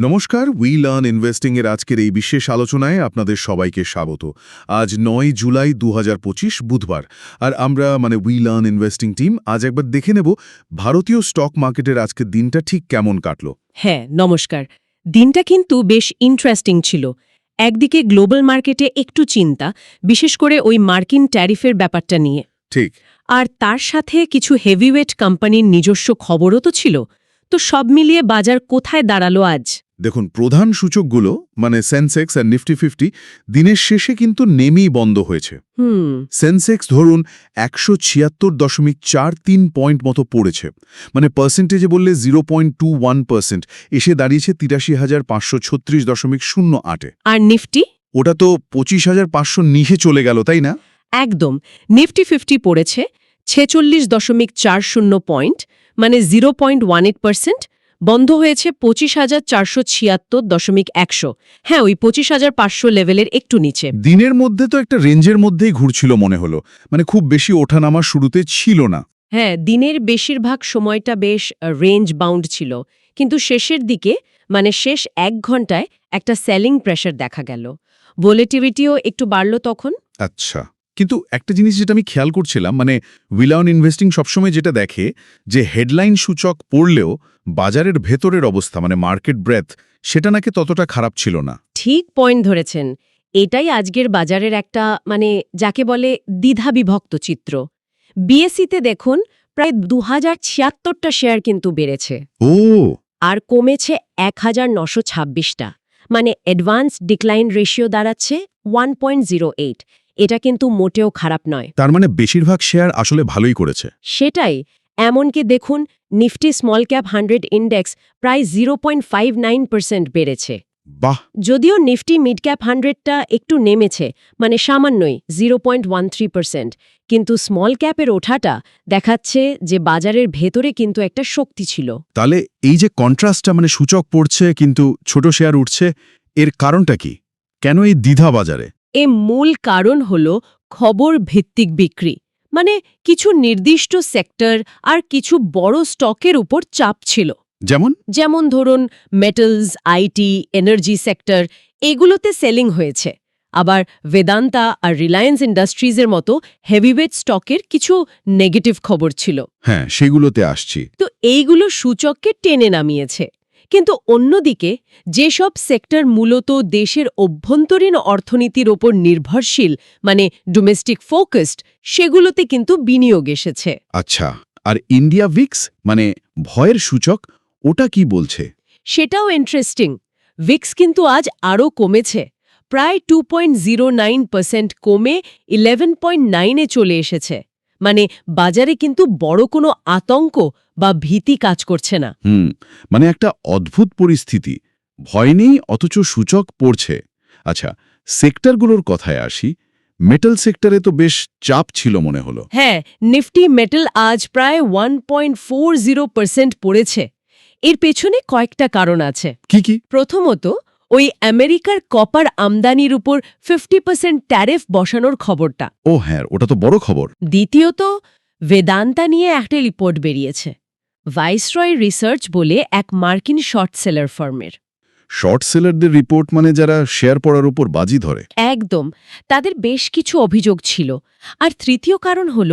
নমস্কার we learn investing এর আজকের এই বিশেষ আলোচনায় আপনাদের সবাইকে স্বাগত। আজ নয় জুলাই দুহাজার পঁচিশ বুধবার। আর আমরা মানে উই লার্ন ইনভেস্টিং টিম আজ একবার দেখে নেব ভারতীয় স্টক মার্কেটের আজকের দিনটা ঠিক কেমন কাটল। হ্যাঁ নমস্কার। দিনটা কিন্তু বেশ ইন্টারেস্টিং ছিল। একদিকে গ্লোবাল মার্কেটে একটু চিন্তা বিশেষ করে ওই মার্কিন ট্যারিফের ব্যাপারটা নিয়ে। ঠিক। আর তার সাথে কিছু হেভিওয়েট কোম্পানির নিজস্ব খবরও তো ছিল। তো সব মিলিয়ে বাজার কোথায় দাঁড়াল আজ? দেখুন প্রধান সূচকগুলো মানে সেন্সেক্স আর নিফটি ফিফটি দিনের শেষে কিন্তু নেমেই বন্ধ হয়েছে। সেন্সেক্স ধরুন একশো ছিয়াত্তর দশমিক চার তিন পয়েন্ট মতো পড়েছে। মানে পার্সেন্টেজে বললে zero point two one percent এসে দাঁড়িয়েছে তিরাশি হাজার পাঁচশো ছত্রিশ দশমিক শূন্য আটে আর নিফটি ওটা তো পঁচিশ হাজার পাঁচশো নিচে চলে গেল তাই না? একদম। নিফটি ফিফটি পড়েছে ছেচল্লিশ দশমিক চার শূন্য পয়েন্ট মানে zero point one eight percent বন্ধ হয়েছে পঁচিশ হাজার চারশো ছিয়াত্তর দশমিক একশো। হ্যাঁ ওই পঁচিশ হাজার পাঁচশো লেভেলের একটু নিচে। দিনের মধ্যে তো একটা রেঞ্জের মধ্যেই ঘুরছিল মনে হলো। মানে খুব বেশি ওঠানামা শুরুতে ছিল না। হ্যাঁ দিনের বেশিরভাগ সময়টা বেশ রেঞ্জ বাউন্ড ছিল। কিন্তু শেষের দিকে মানে শেষ এক ঘন্টায় একটা সেলিং প্রেশার দেখা গেল। ভোলেটিভিটিও একটু বাড়ল তখন। আচ্ছা। কিন্তু একটা জিনিস যেটা আমি খেয়াল করছিলাম মানে উইলাউন ইনভেস্টিং সবসময় যেটা দেখে যে হেডলাইন সূচক পড়লেও বাজারের ভেতরের অবস্থা মানে মার্কেট ব্রেথ সেটা নাকি ততটা খারাপ ছিল না। ঠিক পয়েন্ট ধরেছেন। এটাই আজকের বাজারের একটা মানে যাকে বলে দ্বিধাবিভক্ত চিত্র। বিএসসিতে দেখুন প্রায় দু হাজার ছিয়াত্তরটা শেয়ার কিন্তু বেড়েছে। ও! আর কমেছে এক হাজার নশো ছাব্বিশটা। মানে অ্যাডভান্স ডিক্লাইন রেশিও দাঁড়াচ্ছে ওয়ান পয়েন্ট জিরো এইট এটা কিন্তু মোটেও খারাপ নয়। তার মানে বেশিরভাগ শেয়ার আসলে ভালোই করেছে। সেটাই। এমনকি দেখুন Nifty small cap hundred index প্রায় zero point five nine percent বেড়েছে। বাহ! যদিও নিফটি মিড ক্যাপ হান্ড্রেডটা একটু নেমেছে মানে সামান্যই zero point one three percent. কিন্তু স্মল ক্যাপের ওঠাটা দেখাচ্ছে যে বাজারের ভেতরে কিন্তু একটা শক্তি ছিল। তাহলে এই যে কন্ট্রাস্টটা মানে সূচক পড়ছে কিন্তু ছোট শেয়ার উঠছে এর কারণটা কি? কেন এই দ্বিধা বাজারে? এ মূল কারণ হল খবর ভিত্তিক বিক্রি। মানে কিছু নির্দিষ্ট সেক্টর আর কিছু বড় স্টকের উপর চাপ ছিল। যেমন? যেমন ধরুন মেটালস আইটি এনার্জি সেক্টর এগুলোতে সেলিং হয়েছে। আবার বেদান্তা আর রিলায়েন্স ইন্ডাস্ট্রিজের মতো হেভিওয়েট স্টকের কিছু নেগেটিভ খবর ছিল। হ্যাঁ সেগুলোতে আসছি। তো এইগুলো সূচককে টেনে নামিয়েছে। কিন্তু অন্যদিকে যেসব সেক্টর মূলত দেশের অভ্যন্তরীণ অর্থনীতির ওপর নির্ভরশীল মানে ডোমেস্টিক ফোকাসড সেগুলোতে কিন্তু বিনিয়োগ এসেছে। আচ্ছা আর ইন্ডিয়া ভিক্স মানে ভয়ের সূচক ওটা কি বলছে? সেটাও ইন্টারেস্টিং ভিক্স কিন্তু আজ আরও কমেছে। প্রায় two point zero nine percent কমে ইলেভেন পয়েন্ট নাইনে চলে এসেছে। মানে বাজারে কিন্তু বড় কোনো আতঙ্ক বা ভীতি কাজ করছে না। হুম মানে একটা অদ্ভুত পরিস্থিতি। ভয় নেই অথচ সূচক পড়ছে। আচ্ছা সেক্টরগুলোর কথায় আসি। মেটাল সেক্টরে তো বেশ চাপ ছিল মনে হলো। হ্যাঁ নিফটি মেটাল আজ প্রায় one point four zero percent পড়েছে। এর পেছনে কয়েকটা কারণ আছে। কি কি? প্রথমত ওই আমেরিকার কপার আমদানির উপর ফিফটি পার্সেন্ট ট্যারিফ বসানোর খবরটা। ও হ্যাঁ ওটা তো বড় খবর। দ্বিতীয়ত বেদান্তা নিয়ে একটা রিপোর্ট বেরিয়েছে। ভাইসরয় রিসার্চ বলে এক মার্কিন শর্ট সেলার ফার্মের। শর্ট সেলারদের রিপোর্ট মানে যারা শেয়ার পড়ার উপর বাজি ধরে। একদম তাদের বেশ কিছু অভিযোগ ছিল। আর তৃতীয় কারণ হল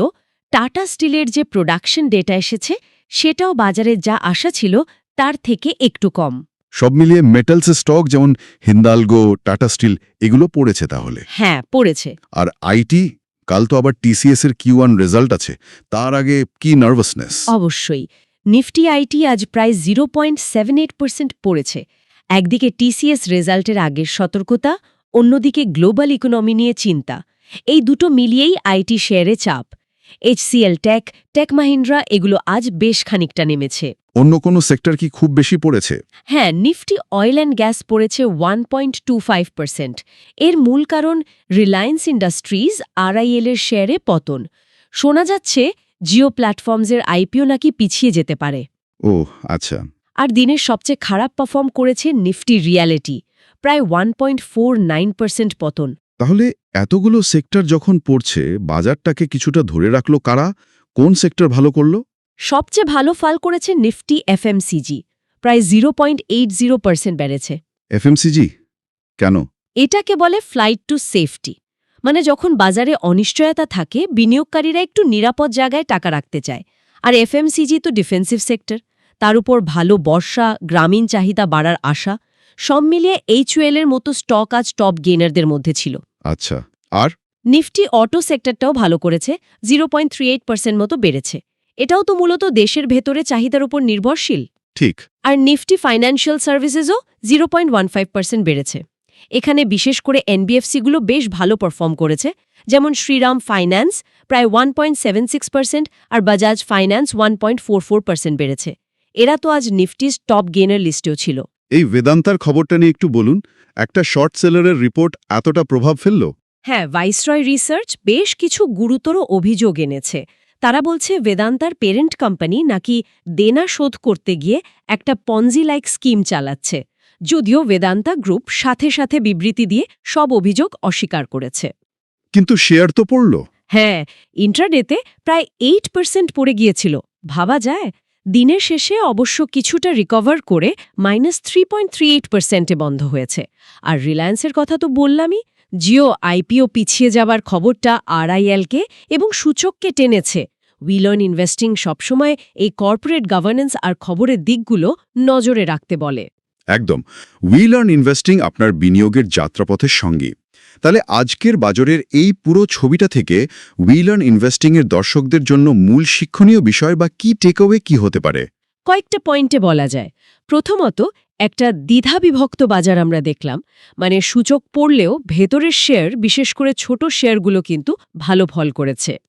টাটা স্টিলের যে প্রোডাকশন ডেটা এসেছে সেটাও বাজারে যা আশা ছিল তার থেকে একটু কম। সব মিলিয়ে মেটালস স্টক যেমন হিন্দালগো টাটা স্টিল এগুলো পড়েছে তাহলে। হ্যাঁ পড়েছে। আর আইটি কাল তো আবার টিসিএস এর কিউ রেজাল্ট আছে। তার আগে কি নার্ভাসনেস অবশ্যই। নিফটি আইটি আজ প্রায় zero point seven eight percent পড়েছে। একদিকে টিসিএস রেজাল্টের আগের সতর্কতা অন্যদিকে গ্লোবাল ইকোনমি নিয়ে চিন্তা। এই দুটো মিলিয়েই আইটি শেয়ারে চাপ। এইচসিএল টেক টেক মাহিন্দ্রা এগুলো আজ বেশ খানিকটা নেমেছে। অন্য কোনো সেক্টর কি খুব বেশি পড়েছে? হ্যাঁ নিফটি অয়েল অ্যান্ড গ্যাস পড়েছে one point two five percent এর মূল কারণ রিলায়েন্স ইন্ডাস্ট্রিজ আরআইএল এর শেয়ারে পতন। শোনা যাচ্ছে জিও প্ল্যাটফর্মসের আইপিও নাকি পিছিয়ে যেতে পারে। ও আচ্ছা। আর দিনের সবচেয়ে খারাপ পারফর্ম করেছে নিফটি রিয়ালিটি প্রায় one point four nine percent পতন। তাহলে এতগুলো সেক্টর যখন পড়ছে বাজারটাকে কিছুটা ধরে রাখল কারা? কোন সেক্টর ভালো করল? সবচেয়ে ভালো ফল করেছে নিফটি এফএমসিজি প্রায় zero point eight zero percent বেড়েছে। এফএমসিজি? কেন? এটাকে বলে ফ্লাইট টু সেফটি মানে যখন বাজারে অনিশ্চয়তা থাকে বিনিয়োগকারীরা একটু নিরাপদ জায়গায় টাকা রাখতে চায়। আর এফএমসিজি তো ডিফেন্সিভ সেক্টর তার উপর ভালো বর্ষা গ্রামীণ চাহিদা বাড়ার আশা সব মিলিয়ে এইচওয়েল এর মতো স্টক আজ টপ গেইনারদের মধ্যে ছিল। আচ্ছা আর? নিফটি অটো সেক্টরটাও ভালো করেছে zero point three eight percent মতো বেড়েছে। এটাও তো মূলত দেশের ভেতরে চাহিদার উপর নির্ভরশীল। ঠিক। আর Nifty financial সার্ভিসেসও zero point one five percent বেড়েছে। এখানে বিশেষ করে এনবিএফসিগুলো বেশ ভালো পারফর্ম করেছে যেমন শ্রীরাম ফাইন্যান্স প্রায় one point seven six percent আর Bajaj finance one point four four percent বেড়েছে। এরা তো আজ নিফটিস টপ গেনার লিস্টেও ছিল। এই বেদান্তার খবরটা নিয়ে একটু বলুন একটা শর্ট সেলারের রিপোর্ট এতটা প্রভাব ফেলল? হ্যাঁ ভাইসরয় রিসার্চ বেশ কিছু গুরুতর অভিযোগ এনেছে। তারা বলছে বেদান্তার পেরেন্ট কোম্পানি নাকি দেনা শোধ করতে গিয়ে একটা পঞ্জি লাইক স্কিম চালাচ্ছে। যদিও বেদান্তা গ্রুপ সাথে সাথে বিবৃতি দিয়ে সব অভিযোগ অস্বীকার করেছে। কিন্তু শেয়ার তো পড়ল। হ্যাঁ ইন্ট্রাডেতে প্রায় এইট পার্সেন্ট পড়ে গিয়েছিল। ভাবা যায় দিনের শেষে অবশ্য কিছুটা রিকভার করে minus three point three eight পার্সেন্টে বন্ধ হয়েছে। আর রিলায়েন্সের কথা তো বললামই জিও আইপিও পিছিয়ে যাবার খবরটা আরআইএলকে এবং সূচককে টেনেছে। উইলন ইনভেস্টিং সবসময় এই কর্পোরেট গভর্নেন্স আর খবরের দিকগুলো নজরে রাখতে বলে। একদম। উইলন ইনভেস্টিং আপনার বিনিয়োগের যাত্রাপথের সঙ্গে। তাহলে আজকের বাজারের এই পুরো ছবিটা থেকে উইলন ইনভেস্টিংয়ের দর্শকদের জন্য মূল শিক্ষণীয় বিষয় বা কি টেকওয়ে কি হতে পারে? কয়েকটা পয়েন্টে বলা যায়। প্রথমত একটা দ্বিধাবিভক্ত বাজার আমরা দেখলাম। মানে সূচক পড়লেও ভেতরের শেয়ার বিশেষ করে ছোট শেয়ারগুলো কিন্তু ভালো ফল করেছে।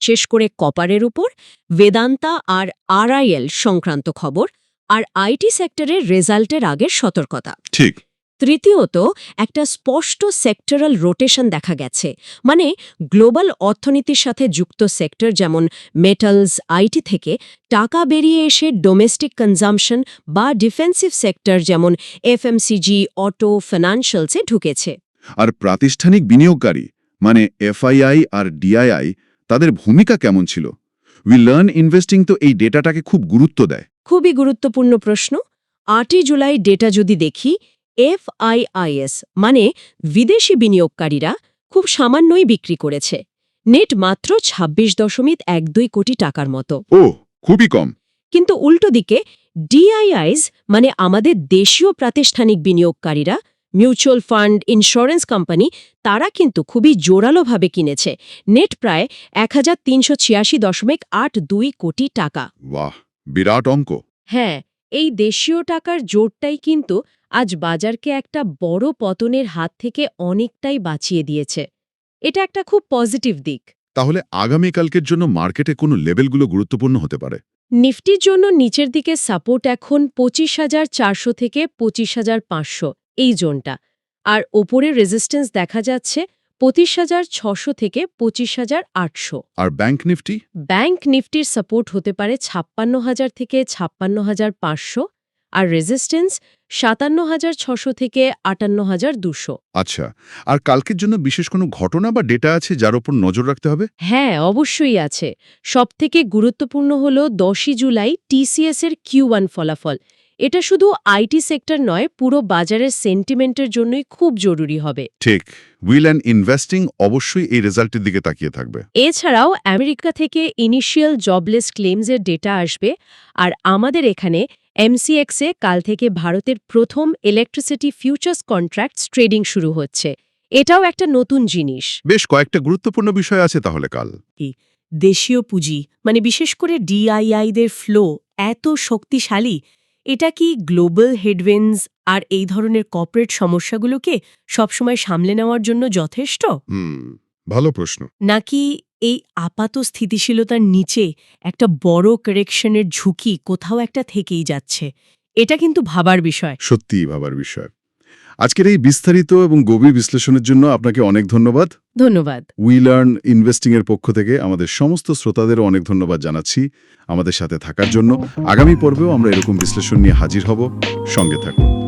শেষ করে কপারের উপর বেদান্তা আর আরআইএল সংক্রান্ত খবর আর আইটি সেক্টরের রেজাল্টের আগের সতর্কতা। ঠিক। তৃতীয়ত একটা স্পষ্ট সেক্টরাল রোটেশন দেখা গেছে। মানে গ্লোবাল অর্থনীতির সাথে যুক্ত সেক্টর যেমন মেটালস আইটি থেকে টাকা বেরিয়ে এসে ডোমেস্টিক কনজামশন বা ডিফেন্সিভ সেক্টর যেমন এফএমসিজি অটো ফিনান্সিয়ালসে ঢুকেছে। আর প্রাতিষ্ঠানিক বিনিয়োগকারী মানে এফআইআই আর ডিআইআই তাদের ভূমিকা কেমন ছিল? উই লার্ন ইনভেস্টিং তো এই ডেটাটাকে খুব গুরুত্ব দেয়। খুবই গুরুত্বপূর্ণ প্রশ্ন। আটই জুলাই ডেটা যদি দেখি এফআইআইএস মানে বিদেশি বিনিয়োগকারীরা খুব সামান্যই বিক্রি করেছে। নেট মাত্র ২৬ দশমিক এক দুই কোটি টাকার মতো। ও খুবই কম। কিন্তু উল্টো দিকে ডিআইআইস মানে আমাদের দেশীয় প্রাতিষ্ঠানিক বিনিয়োগকারীরা মিউচুয়াল ফান্ড ইন্স্যুরেন্স কোম্পানি তারা কিন্তু খুবই জোরালোভাবে কিনেছে। নেট প্রায় এক হাজার তিনশো ছিয়াশি দশমিক আট দুই কোটি টাকা। বাহ বিরাট অঙ্ক। হ্যাঁ এই দেশীয় টাকার জোরটাই কিন্তু আজ বাজারকে একটা বড় পতনের হাত থেকে অনেকটাই বাঁচিয়ে দিয়েছে। এটা একটা খুব পজিটিভ দিক। তাহলে আগামীকালকের জন্য মার্কেটে কোনো লেভেলগুলো গুরুত্বপূর্ণ হতে পারে? নিফটির জন্য নিচের দিকে সাপোর্ট এখন পঁচিশ হাজার চারশো থেকে পঁচিশ হাজার পাঁচশো এই জোনটা। আর ওপরে রেজিস্ট্যান্স দেখা যাচ্ছে পঁচিশ হাজার ছশো থেকে পঁচিশ হাজার আটশো। আর ব্যাংক নিফটি ব্যাংক নিফটির সাপোর্ট হতে পারে ছাপ্পান্ন হাজার থেকে ছাপ্পান্ন হাজার পাঁচশো আর রেজিস্ট্যান্স সাতান্ন হাজার ছশো থেকে আটান্ন হাজার দুশো। আচ্ছা আর কালকের জন্য বিশেষ কোনো ঘটনা বা ডেটা আছে যার উপর নজর রাখতে হবে? হ্যাঁ অবশ্যই আছে। সবথেকে গুরুত্বপূর্ণ হল দশই জুলাই টিসিএস এর কিউ ফলাফল। এটা শুধু আইটি সেক্টর নয় পুরো বাজারের সেন্টিমেন্টের জন্যই খুব জরুরি হবে। ঠিক উইল অ্যান্ড ইনভেস্টিং অবশ্যই এই রেজাল্টের দিকে তাকিয়ে থাকবে। এছাড়াও আমেরিকা থেকে ইনিশিয়াল জবলেস ক্লেমসের ডেটা আসবে আর আমাদের এখানে এমসিএক্সে কাল থেকে ভারতের প্রথম ইলেকট্রিসিটি ফিউচার্স কন্ট্রাক্টস ট্রেডিং শুরু হচ্ছে। এটাও একটা নতুন জিনিস। বেশ কয়েকটা গুরুত্বপূর্ণ বিষয় আছে তাহলে কাল। দেশীয় পুঁজি মানে বিশেষ করে ডিআইআইদের ফ্লো এত শক্তিশালী এটা কি গ্লোবাল হেডওয়েন্স আর এই ধরনের কর্পোরেট সমস্যাগুলোকে সবসময় সামলে নেওয়ার জন্য যথেষ্ট? হুম ভালো প্রশ্ন। নাকি এই আপাত স্থিতিশীলতার নিচে একটা বড় কারেকশনের ঝুঁকি কোথাও একটা থেকেই যাচ্ছে? এটা কিন্তু ভাবার বিষয়। সত্যিই ভাবার বিষয়। আজকের এই বিস্তারিত এবং গভীর বিশ্লেষণের জন্য আপনাকে অনেক ধন্যবাদ। ধন্যবাদ। উই লার্ন ইনভেস্টিং এর পক্ষ থেকে আমাদের সমস্ত শ্রোতাদেরও অনেক ধন্যবাদ জানাচ্ছি আমাদের সাথে থাকার জন্য। আগামী পর্বেও আমরা এরকম বিশ্লেষণ নিয়ে হাজির হব। সঙ্গে থাকুন।